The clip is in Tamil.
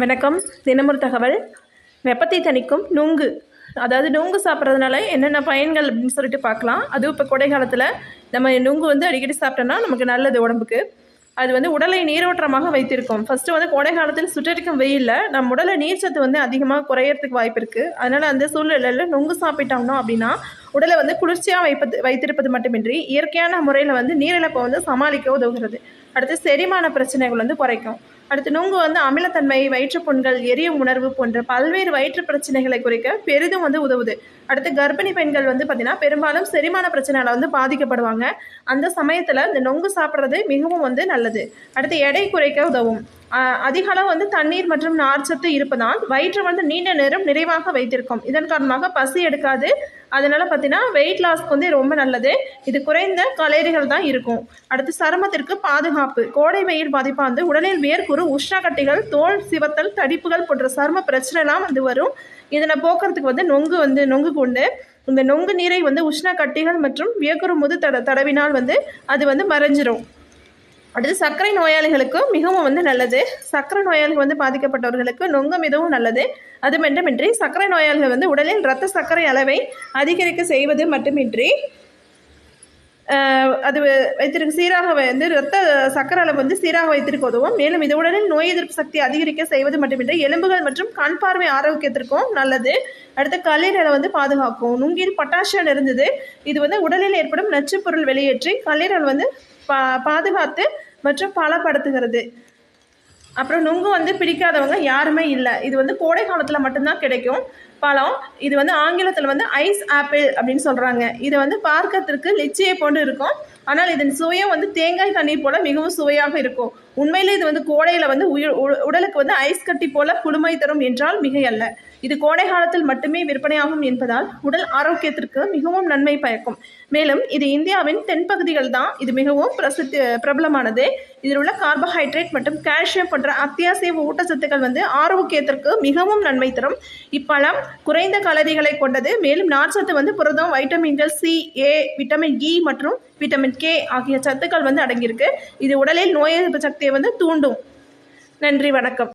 வணக்கம். தினமொரு தகவல். வெப்பத்தை தணிக்கும் நுங்கு. அதாவது நுங்கு சாப்பிட்றதுனால என்னென்ன பயன்கள் அப்படின்னு சொல்லிட்டு பார்க்கலாம். அதுவும் இப்போ கொடை காலத்தில் நம்ம நுங்கு வந்து அடிக்கடி சாப்பிட்டோம்னா நமக்கு நல்லது உடம்புக்கு. அது வந்து உடலை நீரோட்டமாக வைத்திருக்கும். ஃபஸ்ட்டு வந்து கோடை காலத்தில் சுற்றடிக்கும் வெயிலில் நம்ம உடலை நீர்ச்சத்து வந்து அதிகமாக குறையறதுக்கு வாய்ப்பு இருக்குது அதனால் அந்த சூழ்நிலையில் நுங்கு சாப்பிட்டோம்னா அப்படின்னா உடலை வந்து குளிர்ச்சியாக வைப்பது வைத்திருப்பது மட்டுமின்றி இயற்கையான முறையில் வந்து நீரிழப்பை வந்து சமாளிக்க உதவுகிறது. அடுத்து செரிமான பிரச்சனைகள் வந்து குறைக்கும். அடுத்து நுங்கு வந்து அமிலத்தன்மை வயிற்றுப்புண்கள் எரிய உணர்வு போன்ற பல்வேறு வயிற்று பிரச்சனைகளை குறைக்க பெரிதும் வந்து உதவுது. அடுத்து கர்ப்பிணி பெண்கள் வந்து பார்த்திங்கன்னா பெரும்பாலும் செரிமான பிரச்சனையால் வந்து பாதிக்கப்படுவாங்க. அந்த சமயத்தில் இந்த நொங்கு சாப்பிட்றது மிகவும் வந்து நல்லது. அடுத்து எடை குறைக்க உதவும். அதிக அளவு வந்து தண்ணீர் மற்றும் நார்ச்சத்து இருப்பதால் வயிற்று வந்து நீண்ட நேரம் நிறைவாக வைத்திருக்கும். இதன் காரணமாக பசி எடுக்காது. அதனால பார்த்தீங்கன்னா வெயிட் லாஸ்க்கு வந்து ரொம்ப நல்லது. இது குறைந்த கலோரிகள் தான் இருக்கும். அடுத்து சருமத்திற்கு பாதுகாப்பு. கோடை வெயில் பாதிப்பாக வந்து உடலில் வேர்க்குறு உஷ்ணக்கட்டிகள் தோல் சிவத்தல் தடிப்புகள் போன்ற சரும பிரச்சனைலாம் வந்து வரும். இதனை போக்குறதுக்கு வந்து நொங்கு வந்து நொங்கு கொண்டு இந்த நொங்கு நீரை வந்து உஷ்ண கட்டிகள் மற்றும் வியக்குறு முது தட தடவினால் வந்து அது வந்து மறைஞ்சிரும். அடுத்து சர்க்கரை நோயாளிகளுக்கும் மிகவும் வந்து நல்லது. சர்க்கரை நோயாளிகள் வந்து பாதிக்கப்பட்டவர்களுக்கு நொங்கு மிகவும் நல்லது. அது மட்டுமின்றி சர்க்கரை நோயாளிகள் வந்து உடலில் இரத்த சர்க்கரை அளவை அதிகரிக்க செய்வது மட்டுமின்றி அது வைத்திருக்க சீராக வந்து இரத்த சர்க்கரை அளவு வந்து சீராக வைத்திருக்க உதவும். மேலும் இது உடலில் நோய் எதிர்ப்பு சக்தி அதிகரிக்க செய்வது மட்டுமின்றி எலும்புகள் மற்றும் கண் பார்வை ஆரோக்கியத்திற்கும் நல்லது. அடுத்து கல்லீரலை வந்து பாதுகாக்கும். நுங்கில் பொட்டாசியம் இருந்தது. இது வந்து உடலில் ஏற்படும் நச்சுப்பொருள் வெளியேற்றி கல்லீரல் வந்து பா பாதுகாத்து மற்றும் பலப்படுத்துகிறது. அப்புறம் நுங்கு வந்து பிடிக்காதவங்க யாருமே இல்லை. இது வந்து கோடை காலத்தில் மட்டும்தான் கிடைக்கும். பழம் இது வந்து ஆங்கிலத்தில் வந்து ஐஸ் ஆப்பிள் அப்படின்னு சொல்கிறாங்க இதை வந்து பார்க்கறதுக்கு லிச்சியை போன்று இருக்கும். ஆனால் இதன் சுவையும் வந்து தேங்காய் தண்ணீர் போல மிகவும் சுவையாக இருக்கும். உண்மையிலே இது வந்து கோடையில் வந்து உயிர் உ- உடலுக்கு வந்து ஐஸ் கட்டி போல குளுமை தரும் என்றால் மிகையல்ல. இது கோடை காலத்தில் மட்டுமே விற்பனையாகும் என்பதால் உடல் ஆரோக்கியத்திற்கு மிகவும் நன்மை பயக்கும். மேலும் இது இந்தியாவின் தென்பகுதிகள் தான். இது மிகவும் பிரசித்தி பிரபலமானது. இதில் உள்ள கார்போஹைட்ரேட் மற்றும் கால்சியம் போன்ற அத்தியாவசிய ஊட்டச்சத்துக்கள் வந்து ஆரோக்கியத்திற்கு மிகவும் நன்மை தரும். இப்பழம் குறைந்த கலரிகளை கொண்டது. மேலும் நார்ச்சத்து வந்து புரதம் வைட்டமின்கள் சி ஏ விட்டமின் இ மற்றும் விட்டமின் விட்டமின் கே ஆகிய சத்துக்கள் வந்து அடங்கியிருக்கு. இது உடலில் நோய் எதிர்ப்பு சக்தியை வந்து தூண்டும். நன்றி வணக்கம்.